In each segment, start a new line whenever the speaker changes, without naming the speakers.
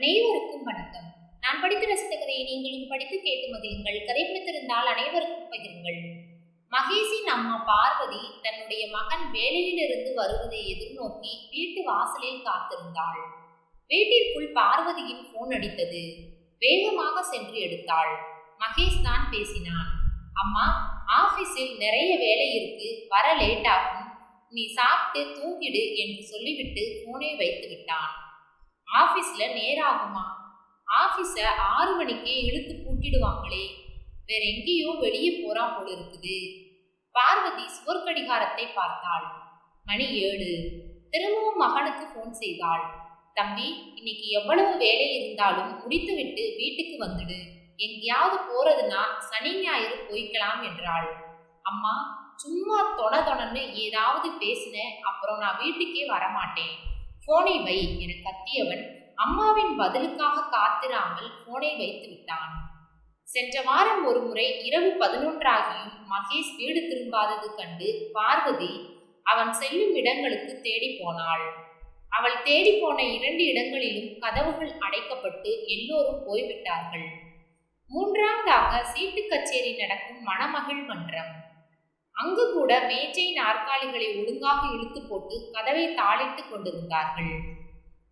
அனைவருக்கும் வணக்கம். நான் படித்து ரசித்த கதையை நீங்களும் படித்து கேட்டு மகிழுங்கள். கதை பிடித்திருந்தால் அனைவருக்கும் பகிருங்கள். மகேஷின் அம்மா பார்வதி தன்னுடைய மகன் வேலையிலிருந்து வருவதை எதிர்நோக்கி வீட்டு வாசலில் காத்திருந்தாள். வீட்டிற்குள் பார்வதியின் போன் அடித்தது. வேகமாக சென்று எடுத்தாள். மகேஷ் தான் பேசினான். அம்மா ஆபீஸில் நிறைய வேலை இருக்கு. வர லேட் ஆகும். நீ சாப்பிட்டு தூங்கிடு என்று சொல்லிவிட்டு போனை வைத்து விட்டான் ஆஃபீஸில் நேராகுமா? ஆஃபீஸை ஆறு மணிக்கே இழுத்து பூட்டிடுவாங்களே. வேற எங்கேயோ வெளியே போறான் போல இருக்குது. பார்வதி சுவர்கடிகாரத்தை பார்த்தாள். மணி ஏழு. திரும்பவும் மகனுக்கு ஃபோன் செய்தாள். தம்பி இன்னைக்கு எவ்வளவு வேலை இருந்தாலும் முடித்துவிட்டு வீட்டுக்கு வந்துடு. எங்கேயாவது போறதுன்னா சனி ஞாயிறு போய்க்கலாம் என்றாள். அம்மா சும்மா தொட தொடன்னு ஏதாவது பேசினேன் அப்புறம் நான் வீட்டுக்கே வரமாட்டேன். போனை வை என கத்தியவன் அம்மாவின் பதிலுக்காக காத்திராமல் போனை வைத்து விட்டான். சென்ற வாரம் ஒரு முறை இரவு பதினொன்றாகியும் மகேஷ் வீடு திரும்பாதது கண்டு பார்வதி அவன் செல்லும் இடங்களுக்கு தேடி போனாள். அவள் தேடி போன இரண்டு இடங்களிலும் கதவுகள் அடைக்கப்பட்டு எல்லோரும் போய்விட்டார்கள். மூன்றாவதாக சீட்டு கச்சேரி நடக்கும் மணமகள் மன்றம். அங்கு கூட மேஜை நாற்காலிகளை ஒழுங்காக இழுத்து போட்டு கதவை தாளிட்டு கொண்டிருந்தார்கள்.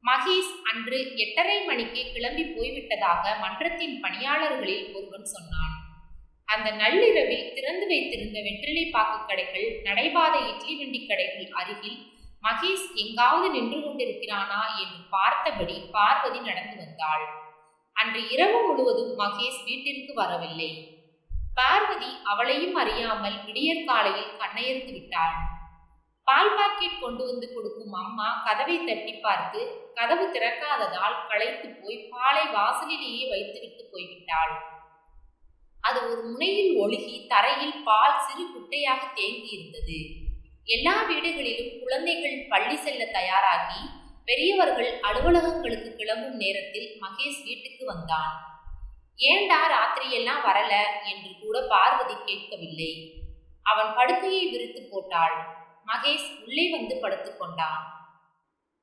மகேஷ் அன்று எட்டரை மணிக்கு கிளம்பி போய்விட்டதாக மன்றத்தின் பணியாளர்களில் ஒருவன் சொன்னான். அந்த நள்ளிரவில் திறந்து வைத்திருந்த வெற்றிலை பாக்கு கடைகள் நடைபாதை இட்லி வண்டி கடைகள் அருகில் மகேஷ் எங்காவது நின்று கொண்டிருக்கிறானா என்று பார்த்தபடி பார்வதி நடந்து வந்தாள். அன்று இரவு முழுவதும் மகேஷ் வீட்டிற்கு வரவில்லை. பார்வதி அவளையும் அறியாமல் விடியற்காலையில் காலையில் விட்டாள். பால் பாக்கெட் கொண்டு வந்து கொடுக்கும் அம்மா கதவை தட்டி பார்த்து கதவு திறக்காததால் களைத்து போய் பாலை வாசலிலேயே வைத்துவிட்டு போய்விட்டாள். அது ஒரு முனையில் ஒழுகி தரையில் பால் சிறு குட்டையாக தேங்கி இருந்தது. எல்லா வீடுகளிலும் குழந்தைகள் பள்ளி செல்ல தயாராகி பெரியவர்கள் அலுவலகங்களுக்கு கிளம்பும் நேரத்தில் மகேஷ் வீட்டுக்கு வந்தான். ஏண்டா ராத்திரியெல்லாம் வரல? என்று கூட பார்வதி கேட்கவில்லை. அவன் படுக்கையை விரித்து போட்டாள். மகேஷ் உள்ளே வந்து படுத்துக் கொண்டான்.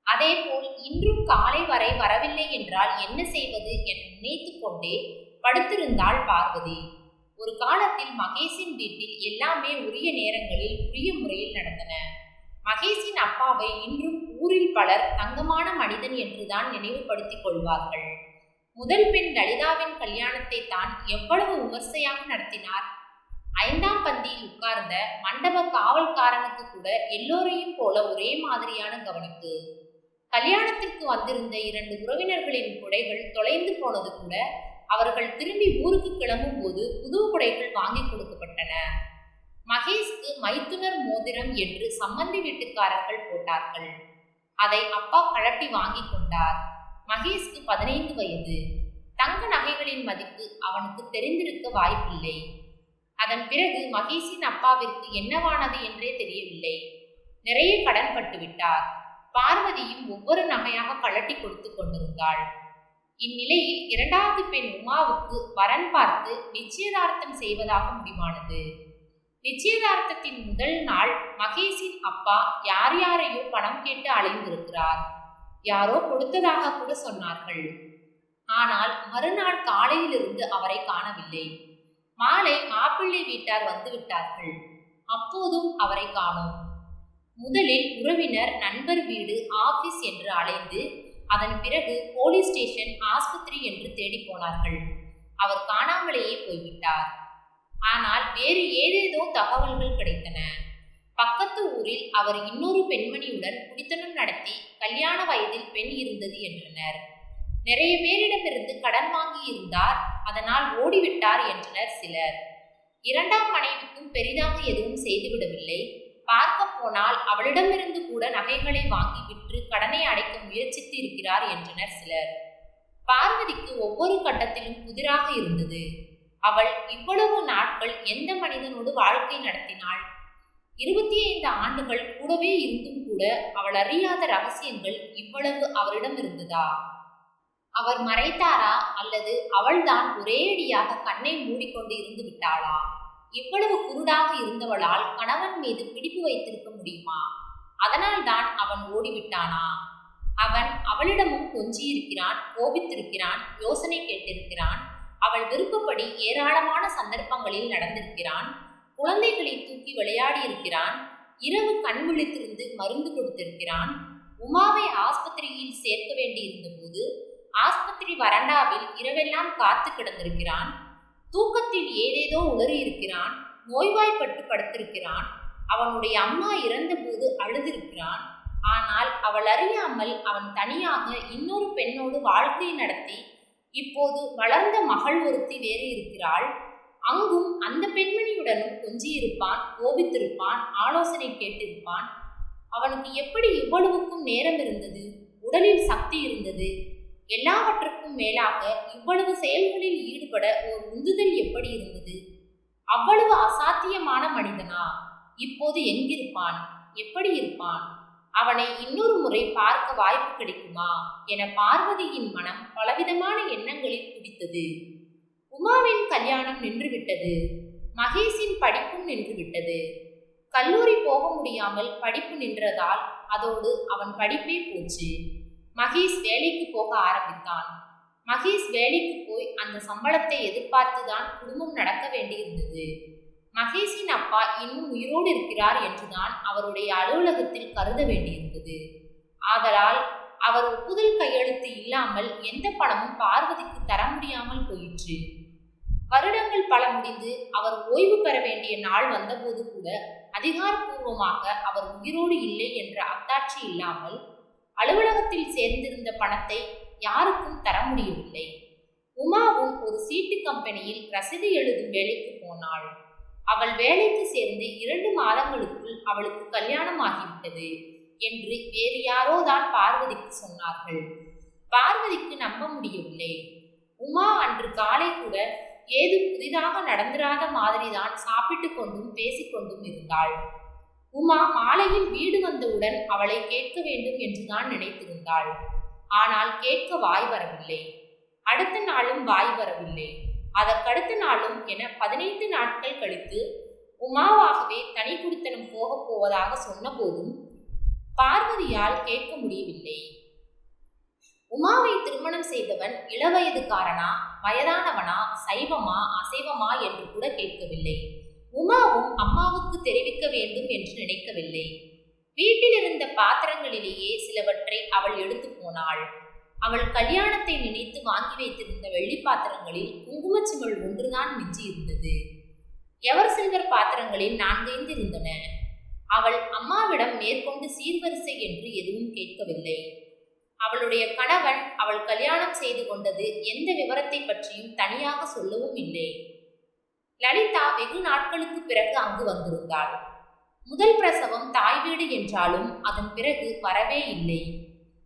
அதேபோல் இன்றும் காலை வரை வரவில்லை என்றால் என்ன செய்வது என நினைத்து கொண்டே படுத்திருந்தாள் பார்வதி. ஒரு காலத்தில் மகேஷின் வீட்டில் எல்லாமே உரிய நேரங்களில் உரிய முறையில் நடந்தன. மகேஷின் அப்பாவை இன்றும் ஊரில் பலர் தங்கமான மனிதன் என்றுதான் நினைவுபடுத்திக் கொள்வார்கள். முதல் பெண் லலிதாவின் கல்யாணத்தை தான் எவ்வளவு விமர்சையாக நடத்தினார்? ஐந்தாம் பந்தியில் உட்கார்ந்த மண்டப காவல்காரனுக்கு கூட எல்லோரையும் போல ஒரே மாதிரியான கவனிப்பு. கல்யாணத்திற்கு வந்திருந்த இரண்டு உறவினர்களின் குடைகள் தொலைந்து போனது கூட அவர்கள் திரும்பி ஊருக்கு கிளம்பும் போது புது குடைகள் வாங்கி கொடுக்கப்பட்டன. மகேஷ்க்கு மைத்துனர் மோதிரம் என்று சம்பந்தி வீட்டுக்காரர்கள் போட்டார்கள். அதை அப்பா கழட்டி வாங்கி கொண்டார். மகேஷ்க்கு பதினைந்து வயது. தங்க நகைகளின் மதிப்பு அவனுக்கு தெரிந்திருக்க வாய்ப்பில்லை. அதன் பிறகு மகேஷின் அப்பாவிற்கு என்னவானது என்றே தெரியவில்லை. நிறைய கடன் பட்டுவிட்டார். பார்வதியும் ஒவ்வொரு நகையாக கழட்டி கொடுத்து கொண்டிருந்தாள். இந்நிலையில் இரண்டாவது பெண் உமாவுக்கு வரன் பார்த்து நிச்சயதார்த்தம் செய்வதாக முடிவானது. நிச்சயதார்த்தத்தின் முதல் நாள் மகேஷின் அப்பா யார் யாரையோ பணம் கேட்டு அலைந்திருக்கிறார். யாரோ கொடுத்ததாக கூட சொன்னார்கள். ஆனால் மறுநாள் காலையிலிருந்து அவரை காணவில்லை. மாலை மாப்பிள்ளை வீட்டார் வந்து விட்டார்கள். அப்போதும் அவரை காணோம். முதலில் உறவினர் நண்பர் வீடு ஆபீஸ் என்று அலைந்து அதன் பிறகு போலீஸ் ஸ்டேஷன் ஆஸ்பத்திரி என்று தேடி போனார்கள். அவர் காணாமலேயே போய்விட்டார். ஆனால் வேறு ஏதேதோ தகவல்கள் கிடைத்தன. பக்கத்து ஊரில் அவர் இன்னொரு பெண்மணியுடன் குடித்தனம் நடத்தி கல்யாண வயதில் பெண் இருந்தது என்றனர். நிறைய பேரிடமிருந்து கடன் வாங்கி இருந்தார் அதனால் ஓடிவிட்டார் என்றனர் சிலர். இரண்டாம் மனைவிக்கும் பெரிதாக எதுவும் செய்துவிடவில்லை. பார்க்க போனால் அவளிடமிருந்து கூட நகைகளை வாங்கி விற்று கடனை அடைக்க முயற்சித்து இருக்கிறார் என்றனர் சிலர். பார்வதிக்கு ஒவ்வொரு கட்டத்திலும் புதிராக இருந்தது. அவள் இவ்வளவு நாட்கள் எந்த மனிதனோடு வாழ்க்கை நடத்தினாள்? இருபத்தி ஐந்து ஆண்டுகள் கூடவே இருந்தும் கூட அவள் அறியாத ரகசியங்கள் இவ்வளவு அவரிடம் இருந்ததா? அவர் மறைத்தாரா? அல்லது அவள்தான் ஒரேடியாக கண்ணை மூடிக்கொண்டு இருந்து விட்டாளா? இவ்வளவு குருடாக இருந்தவளால் கணவன் மீது பிடிப்பு வைத்திருக்க முடியுமா? அதனால்தான் அவன் ஓடிவிட்டானா? அவன் அவளிடமும் கொஞ்சியிருக்கிறான் கோபித்திருக்கிறான் யோசனை கேட்டிருக்கிறான். அவள் விருப்பப்படி ஏராளமான சந்தர்ப்பங்களில் நடந்திருக்கிறான். குழந்தைகளை தூக்கி விளையாடி இருக்கிறான் இரவு கண் விழித்திருந்து மருந்து கொடுத்திருக்கிறான். உமாவை ஆஸ்பத்திரியில் சேர்க்க வேண்டியிருந்த போது ஆஸ்பத்திரி வறண்டாவில் இரவெல்லாம் காத்து கிடந்திருக்கிறான். தூக்கத்தில் ஏதேதோ உளறி இருக்கிறான் நோய்வாய்ப்பட்டு படுத்திருக்கிறான். அவனுடைய அம்மா இறந்தபோது அழுதிருக்கிறான். ஆனால் அவள் அறியாமல் அவன் தனியாக இன்னொரு பெண்ணோடு வாழ்க்கை நடத்தி இப்போது வளர்ந்த மகள் ஒருத்தி வேறு இருக்கிறாள். அங்கும் அந்த பெண்மணியுடனும் கொஞ்சியிருப்பான் கோபித்திருப்பான் ஆலோசனை கேட்டிருப்பான். அவனுக்கு எப்படி இவ்வளவுக்கும் நேரம் இருந்தது? உடலில் சக்தி இருந்தது? எல்லாவற்றுக்கும் மேலாக இவ்வளவு செயல்களில் ஈடுபட ஒரு உந்துதல் எப்படி இருந்தது? அவ்வளவு அசாத்தியமான மனிதனா? இப்போது எங்கிருப்பான்? எப்படி இருப்பான்? அவனை இன்னொரு முறை பார்க்க வாய்ப்பு கிடைக்குமா? என பார்வதியின் மனம் பலவிதமான எண்ணங்களில் துடித்தது உமாவின் கல்யாணம் நின்றுவிட்டது. மகேஷின் படிப்பும் நின்றுவிட்டது. கல்லூரி போக முடியாமல் படிப்பு நின்றதால் அதோடு அவன் படிப்பே போச்சு. மகேஷ் வேலைக்கு போக ஆரம்பித்தான். மகேஷ் வேலைக்கு போய் அந்த சம்பளத்தை எதிர்பார்த்துதான் குடும்பம் நடக்க வேண்டியிருந்தது. மகேஷின் அப்பா இன்னும் உயிரோடு இருக்கிறார் என்றுதான் அவருடைய அலுவலகத்தில் கருத வேண்டியிருந்தது. ஆதலால் அவர் ஒப்புதல் கையெழுத்து இல்லாமல் எந்த பணமும் பார்வதிக்கு தர முடியாமல் போயிற்று. வருடங்கள் பல முடிந்து அவர் ஓய்வு பெற வேண்டிய நாள் வந்தபோது கூட அதிகாரப்பூர்வமாக அவர் உயிரோடு இல்லை என்ற அத்தாட்சி இல்லாமல் அலுவலகத்தில் சேர்ந்திருந்த பணத்தை யாருக்கும் தர முடியவில்லை. உமாவும் ஒரு சீட்டு கம்பெனியில் ரசீது எழுதும் வேலைக்கு போனாள். அவள் வேலைக்கு சேர்ந்து இரண்டு மாதங்களுக்குள் அவளுக்கு கல்யாணம் ஆகிவிட்டது என்று வேறு யாரோ தான் பார்வதிக்கு சொன்னார்கள். பார்வதிக்கு நம்ப முடியவில்லை. உமா அன்று காலை கூட ஏதும் புதிதாக நடந்திராத மாதிரிதான் சாப்பிட்டு கொண்டும் பேசிக்கொண்டும் இருந்தாள். உமா மாலையில் வீடு வந்தவுடன் அவளை கேட்க வேண்டும் என்றுதான் நினைத்திருந்தாள். ஆனால் கேட்க வாய் வரவில்லை. அடுத்த நாளும் வாய் வரவில்லை. அதற்கடுத்த நாளும் என பதினைந்து நாட்கள் கழித்து உமாவாகவே தனி குடித்தனம் போகப் போவதாக சொன்னபோதும் பார்வதியால் கேட்க முடியவில்லை. உமாவை திருமணம் செய்தவன் இளவயதுக்காரனா? வயதானவனா சைவமா அசைவமா என்று கூட கேட்கவில்லை. உமாவும் அம்மாவுக்கு தெரிவிக்க வேண்டும் என்று நினைக்கவில்லை. வீட்டில் இருந்த பாத்திரங்களிலேயே சிலவற்றை அவள் எடுத்து போனாள். அவள் கல்யாணத்தை நினைத்து வாங்கி வைத்திருந்த வெள்ளி பாத்திரங்களில் குங்குமச்சிமல் ஒன்றுதான் மிஞ்சி இருந்தது எவர் சில்வர் பாத்திரங்களில் நான்கைந்து இருந்தன அவள் அம்மாவிடம் மேற்கொண்டு சீர்வரிசை என்று எதுவும் கேட்கவில்லை. அவளுடைய கணவன் அவள் கல்யாணம் செய்து கொண்டது எந்த விவரத்தை பற்றியும் தனியாக சொல்லவும் இல்லை. லலிதா வெகு நாட்களுக்கு பிறகு அங்கு வந்திருந்தாள். முதல் பிரசவம் தாய் வீடு என்றாலும் அதன் பிறகு வரவே இல்லை.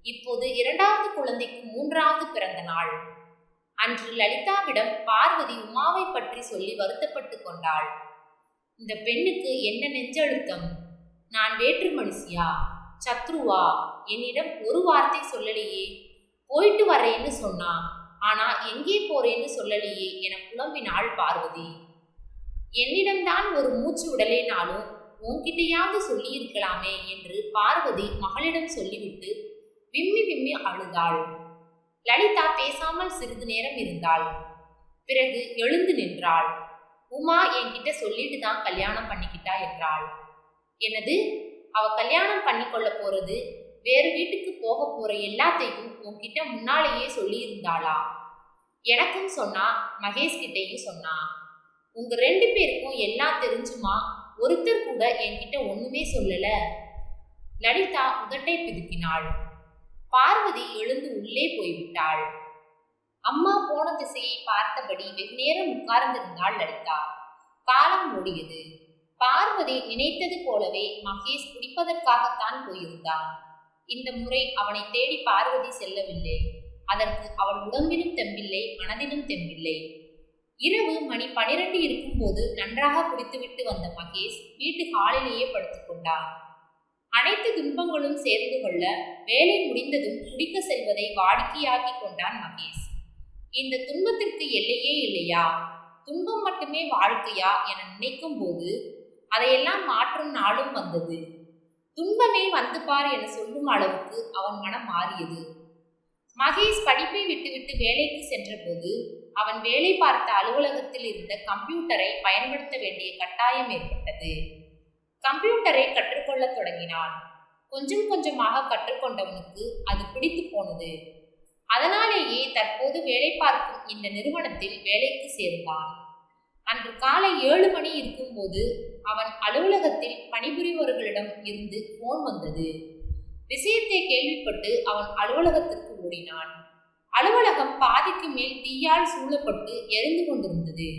இப்போது இரண்டாவது குழந்தைக்கு மூன்றாவது பிறந்த நாள். அன்று லலிதாவிடம் பார்வதி உமாவை பற்றி சொல்லி வருத்தப்பட்டு கொண்டாள். இந்த பெண்ணுக்கு என்ன நெஞ்சழுத்தம்? நான் வேற்று மனுஷியா? சத்ருவா என்னிடம் ஒரு வார்த்தை சொல்லலையே. போயிட்டு வர்றேன்னு சொன்னா ஆனா எங்கே போறேன்னு சொல்லலையே என புலம்பினாள் பார்வதி. என்னிடம்தான் ஒரு மூச்சு விடலேனாலும் உன்கிட்டயாவது சொல்லியிருக்கலாமே என்று பார்வதி மகளிடம் சொல்லிவிட்டு விம்மி விம்மி அழுதாள். லலிதா பேசாமல் சிறிது நேரம் இருந்தாள். பிறகு எழுந்து நின்றாள். உமா என்கிட்ட சொல்லிட்டு தான் கல்யாணம் பண்ணிக்கிட்டா என்றாள். எனது அவ கல்யாணம் பண்ணி கொள்ள போறது வேறு வீட்டுக்கு போக போற எல்லாத்தையும் உன்கிட்ட முன்னாலேயே சொல்லியிருந்தாளா? எனக்கும் சொன்னா மகேஷ் கிட்டையும் சொன்னா. உங்க ரெண்டு பேருக்கும் எல்லாம் தெரிஞ்சுமா? ஒருத்தர் கூட என்கிட்ட ஒண்ணுமே சொல்லல. லலிதா உதட்டை பிதுக்கினாள். பார்வதி எழுந்து உள்ளே போய்விட்டாள். அம்மா போன திசையை பார்த்தபடி வெகு நேரம் உட்கார்ந்திருந்தாள் லலிதா. காலம் ஓடியது. பார்வதி நினைத்தது போலவே மகேஷ் குடிப்பதற்காகத்தான் போயிருந்தான். இந்த முறை அவனை தேடி பார்வதி செல்லவில்லை. அதற்கு அவள் உடம்பிலும் தெம்பில்லை மனதிலும் தெம்பில்லை. இரவு மணி பனிரெண்டு இருக்கும்போது நன்றாக குடித்துவிட்டு வந்த மகேஷ் வீட்டு ஹாலிலேயே படுத்துக்கொண்டான் அனைத்து துன்பங்களும் சேர்ந்து கொள்ள வேலை முடிந்ததும் குடிக்க செல்வதை வாடிக்கையாக்கி கொண்டான் மகேஷ். இந்த துன்பத்திற்கு எல்லையே இல்லையா? துன்பம் மட்டுமே வாழ்க்கையா என நினைக்கும் போது அதையெல்லாம் மாற்றும் நாளும் வந்தது. துன்பமே வந்து பார் என சொல்லும் அளவுக்கு அவன் மனம் மாறியது. மகேஷ் படிப்பை விட்டுவிட்டு வேலைக்கு சென்றபோது அவன் வேலை பார்த்த அலுவலகத்தில் இருந்த கம்ப்யூட்டரை பயன்படுத்த வேண்டிய கட்டாயம் ஏற்பட்டது. கம்ப்யூட்டரை கற்றுக்கொள்ளத் தொடங்கினான். கொஞ்சம் கொஞ்சமாக கற்றுக்கொண்டவனுக்கு அது பிடித்து போனது. அதனாலேயே தற்போது வேலை பார்க்கும் இந்த நிறுவனத்தில் வேலைக்கு சேர்ந்தான். அன்று காலை ஏழு மணி இருக்கும்போது அவன் அலுவலகத்தில் பணிபுரிபவர்களிடம் இருந்து போன் வந்தது. விஷயத்தை கேள்விப்பட்டு அவன் அலுவலகத்திற்கு ஓடினான். அலுவலகம் பாதிக்கு மேல் தீயால் சூழப்பட்டு எரிந்து கொண்டிருந்தது.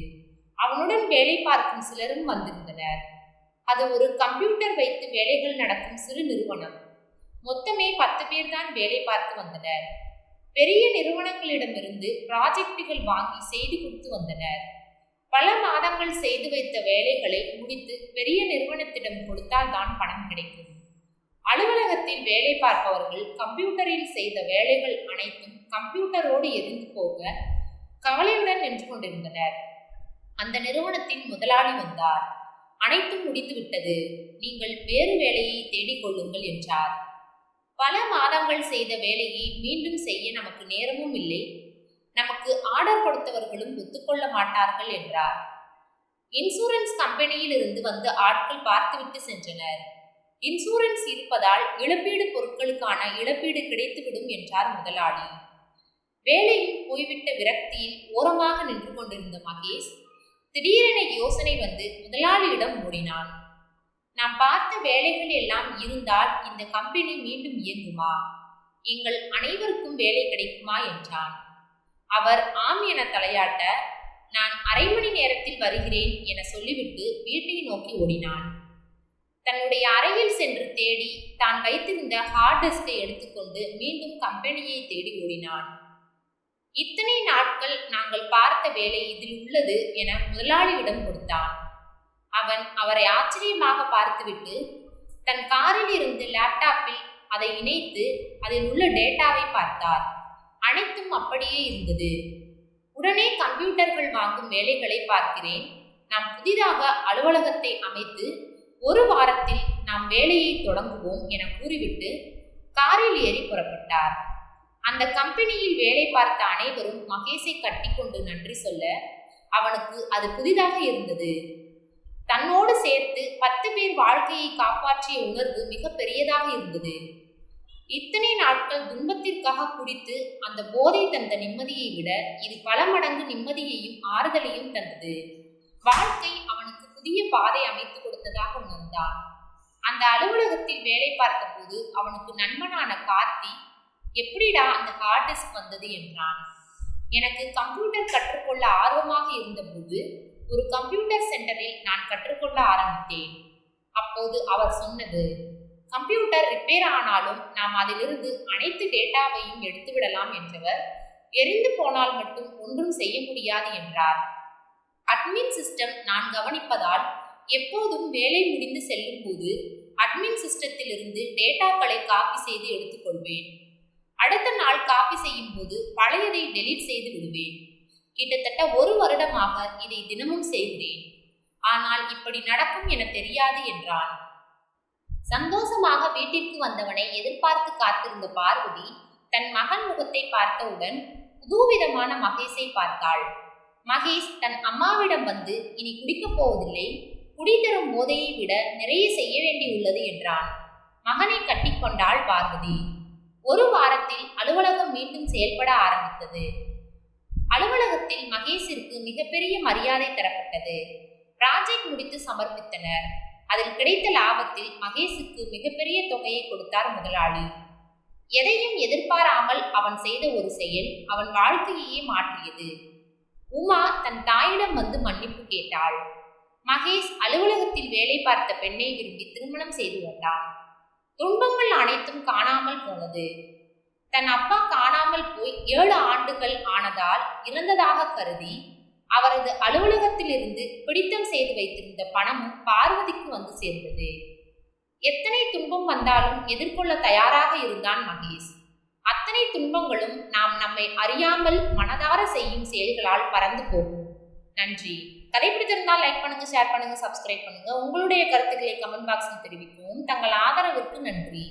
அவனுடன் வேலை பார்க்கும் சிலரும் வந்திருந்தனர். அது ஒரு கம்ப்யூட்டர் வைத்து வேலைகள் நடக்கும் சிறு நிறுவனம். மொத்தமே பத்து பேர் தான் வேலை பார்த்து வந்தனர். பெரிய நிறுவனங்களிடமிருந்து ப்ராஜெக்டுகள் வாங்கி செய்து கொடுத்து வந்தனர். பல மாதங்கள் செய்து வைத்த வேலைகளை முடித்து பெரிய நிறுவனத்திடம் கொடுத்தால் தான் பணம் கிடைக்கும். அலுவலகத்தில் வேலை பார்ப்பவர்கள் கம்ப்யூட்டரில் செய்த வேலைகள் அனைத்தும் கம்ப்யூட்டரோடு எரிந்து போக கவலையுடன் நின்று கொண்டிருந்தனர். அந்த நிறுவனத்தின் முதலாளி வந்தார். அனைத்தும் முடித்துவிட்டது நீங்கள் வேறு வேலையை தேடிக்கொள்ளுங்கள் என்றார். பல மாதங்கள் செய்த வேலையை மீண்டும் செய்ய நமக்கு நேரமும் இல்லை. நமக்கு ஆர்டர் கொடுத்தவர்களும் ஒத்துக்கொள்ள மாட்டார்கள் என்றார். இன்சூரன்ஸ் கம்பெனியில் இருந்து வந்து ஆட்கள் பார்த்துவிட்டு சென்றனர். இன்சூரன்ஸ் இருப்பதால் இழப்பீடு பொருட்களுக்கான இழப்பீடு கிடைத்துவிடும் என்றார் முதலாளி. வேலையில் போய்விட்ட விரக்தியில் ஓரமாக நின்று கொண்டிருந்த மகேஷ் திடீரென யோசனை வந்து முதலாளியிடம் ஓடினான். நாம் பார்த்த வேலைகள் எல்லாம் இருந்தால் இந்த கம்பெனி மீண்டும் இயங்குமா? எங்கள் அனைவருக்கும் வேலை கிடைக்குமா? என்றான். அவர் ஆம் என தலையாட்ட நான் அரை மணி நேரத்தில் வருகிறேன் என சொல்லிவிட்டு வீட்டை நோக்கி ஓடினான். தன்னுடைய அறையில் சென்று தேடி தான் வைத்திருந்த ஹார்ட் டிஸ்கை எடுத்துக்கொண்டு மீண்டும் கம்பெனியை தேடி ஓடினான். இத்தனை நாட்கள் நாங்கள் பார்த்த வேலை இதில் உள்ளது என முதலாளியிடம் கொடுத்தான். அவன் அவரை ஆச்சரியமாக பார்த்துவிட்டு தன் காரில் இருந்து லேப்டாப்பில் அதை இணைத்து அதில் உள்ள டேட்டாவை பார்த்தார். அனைத்தும் அப்படியே இருந்தது. உடனே கம்ப்யூட்டர்கள் வாங்கும் வேலைகளை பார்க்கிறேன். நாம் புதிதாக அலுவலகத்தை அமைத்து ஒரு வாரத்தில் நாம் வேலையை தொடங்குவோம் என கூறிவிட்டு காரில் ஏறி புறப்பட்டார். அந்த கம்பெனியில் வேலை பார்த்த அனைவரும் மகேஷை கட்டிக்கொண்டு நன்றி சொல்ல அவனுக்கு அது புதிதாக இருந்தது. தன்னோடு சேர்த்து பத்து பேர் வாழ்க்கையை காப்பாற்றிய உணர்வு மிக பெரியதாக இருந்தது. இத்தனை நாட்கள் துன்பத்திற்காக குடித்து அந்த போதை தந்த நிம்மதியை விட இது பல மடங்கு நிம்மதியையும் ஆறுதலையும் தந்தது. வாழ்க்கை அவனுக்கு புதிய பாதை அமைத்து கொடுத்ததாக உணர்ந்தான். அந்த அலுவலகத்தில் வேலை பார்த்தபோது அவனுக்கு நண்பனான கார்த்தி எப்படிடா அந்த ஹார்ட் டிஸ்க் வந்தது? என்றான். எனக்கு கம்ப்யூட்டர் கற்றுக்கொள்ள ஆர்வமாக இருந்தபோது ஒரு கம்ப்யூட்டர் சென்டரில் நான் கற்றுக்கொள்ள ஆரம்பித்தேன். அப்போது அவர் சொன்னது கம்ப்யூட்டர் ரிப்பேர் ஆனாலும் நாம் அதிலிருந்து அனைத்து டேட்டாவையும் எடுத்துவிடலாம் என்றவர் எரிந்து போனால் மட்டும் ஒன்றும் செய்ய முடியாது என்றார். அட்மின் சிஸ்டம் நான் கவனிப்பதால் எப்போதும் வேலை முடிந்து செல்லும் போது அட்மின் சிஸ்டத்தில் இருந்து டேட்டாக்களை காப்பி செய்து எடுத்துக்கொள்வேன். அடுத்த நாள் காப்பி செய்யும் போது பழையதை டெலீட் செய்து விடுவேன். கிட்டத்தட்ட ஒரு வருடமாக இதை தினமும் செய்கிறேன். ஆனால் இப்படி நடக்கும் என தெரியாது என்றான். சந்தோஷமாக வீட்டிற்கு வந்தவனை எதிர்பார்த்து காத்திருந்த பார்வதி தன் மகன் முகத்தை பார்த்தவுடன் புதுவிதமான மகேஷை பார்த்தாள். மகேஷ் தன் அம்மாவிடம் வந்து இனி குடிக்கப் போவதில்லை. குடித்தரும் போதையை விட நிறைய செய்ய வேண்டியுள்ளது என்றான். மகனை கட்டிக்கொண்டாள் பார்வதி. ஒரு வாரத்தில் அலுவலகம் மீண்டும் செயல்பட ஆரம்பித்தது. அலுவலகத்தில் மகேஷிற்கு மிகப்பெரிய மரியாதை தரப்பட்டது. ப்ராஜெக்ட் முடித்து சமர்ப்பித்தனர். அதில் கிடைத்த லாபத்தில் மகேஷுக்கு மிகப்பெரிய தொகையை கொடுத்தார் முதலாளி. எதையும் எதிர்பாராமல் அவன் செய்த ஒரு செயல் அவன் வாழ்க்கையையே மாற்றியது. உமா தன் தாயிடம் வந்து மன்னிப்பு கேட்டாள். மகேஷ் அலுவலகத்தில் வேலை பார்த்த பெண்ணை விரும்பி திருமணம் செய்து கொண்டான். துன்பங்கள் அனைத்தும் காணாமல் போனது. தன் அப்பா காணாமல் போய் ஏழு ஆண்டுகள் ஆனதால் இறந்ததாக கருதி அவரது அலுவலகத்திலிருந்து பிடித்தம் செய்து வைத்திருந்த பணமும் பார்வதிக்கு வந்து சேர்ந்தது. எத்தனை துன்பம் வந்தாலும் எதிர்கொள்ள தயாராக இருந்தான் மகேஷ். அத்தனை துன்பங்களும் நாம் நம்மை அறியாமல் மனதார செய்யும் செயல்களால் பறந்து போகும். நன்றி. கதை பிடித்திருந்தால் லைக் பண்ணுங்க ஷேர் பண்ணுங்க சப்ஸ்கிரைப் பண்ணுங்க. உங்களுடைய கருத்துக்களை கமெண்ட் பாக்ஸில் தெரிவிக்கவும். தங்கள் ஆதரவிற்கு நன்றி.